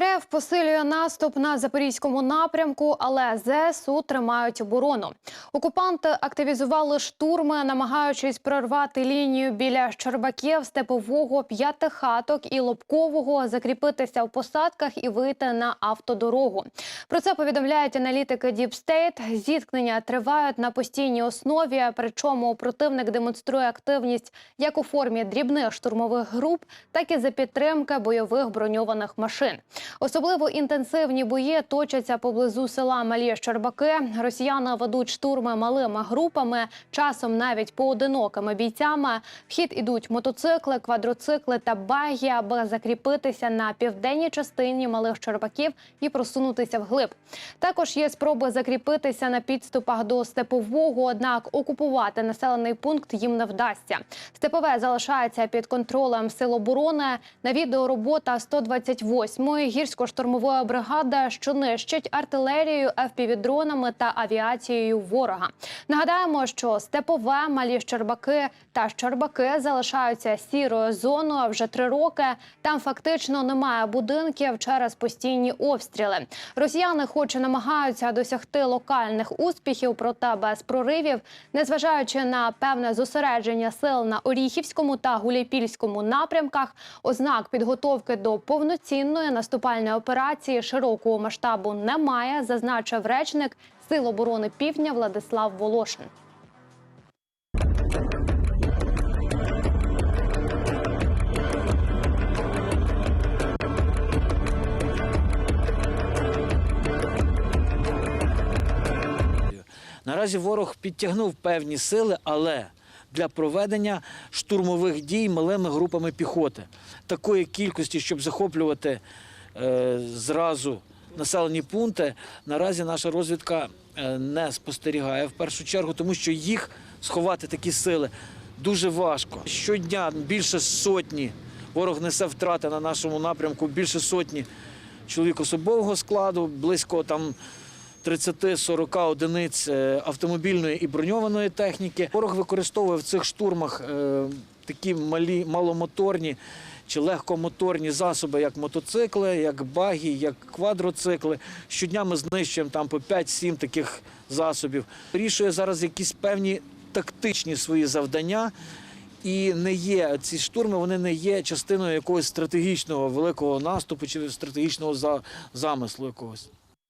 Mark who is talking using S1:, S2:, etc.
S1: РФ посилює наступ на запорізькому напрямку, але ЗСУ тримають оборону. Окупанти активізували штурми, намагаючись прорвати лінію біля Щербаків, Степового, П'ятихаток і Лобкового, закріпитися в посадках і вийти на автодорогу. Про це повідомляють аналітики State. Зіткнення тривають на постійній основі. Причому противник демонструє активність як у формі дрібних штурмових груп, так і за підтримки бойових броньованих машин. Особливо інтенсивні бої точаться поблизу села Малі Щербаки. Росіяни ведуть штурми малими групами, часом навіть поодинокими бійцями. В хід ідуть мотоцикли, квадроцикли та багі, аби закріпитися на південній частині малих Щербаків і просунутися вглиб. Також є спроби закріпитися на підступах до степового, однак окупувати населений пункт їм не вдасться. Степове залишається під контролем сил оборони. На відео робота 128-ї гірсько-штурмової бригади, що нищить артилерією, FPV-дронами та авіацією ворога. Нагадаємо, що степове, малі Щербаки та Щербаки залишаються сірою зоною вже три роки. Там фактично немає будинків через постійні обстріли. Росіяни, хоч і намагаються досягти локальних успіхів, проте без проривів, незважаючи на певне зосередження сил на Оріхівському та Гуляйпільському напрямках, ознак підготовки до повноцінної наступальної операції широкого масштабу немає, зазначив речник Сил оборони Півдня Владислав Волошин.
S2: Наразі ворог підтягнув певні сили, але для проведення штурмових дій малими групами піхоти такої кількості, щоб захоплювати зразу населені пункти, наразі наша розвідка е, не спостерігає в першу чергу, тому що їх сховати такі сили дуже важко. Щодня більше сотні ворог несе втрати на нашому напрямку, більше сотні чоловік особового складу, близько там 30-40 одиниць е, автомобільної і броньованої техніки. Ворог використовує в цих штурмах е, такі малі, маломоторні чи легкомоторні засоби, як мотоцикли, як багі, як квадроцикли. Щодня ми знищуємо там по 5-7 таких засобів. Вирішує зараз якісь певні тактичні свої завдання. І не є ці штурми, вони не є частиною якогось стратегічного великого наступу чи стратегічного замислу якогось.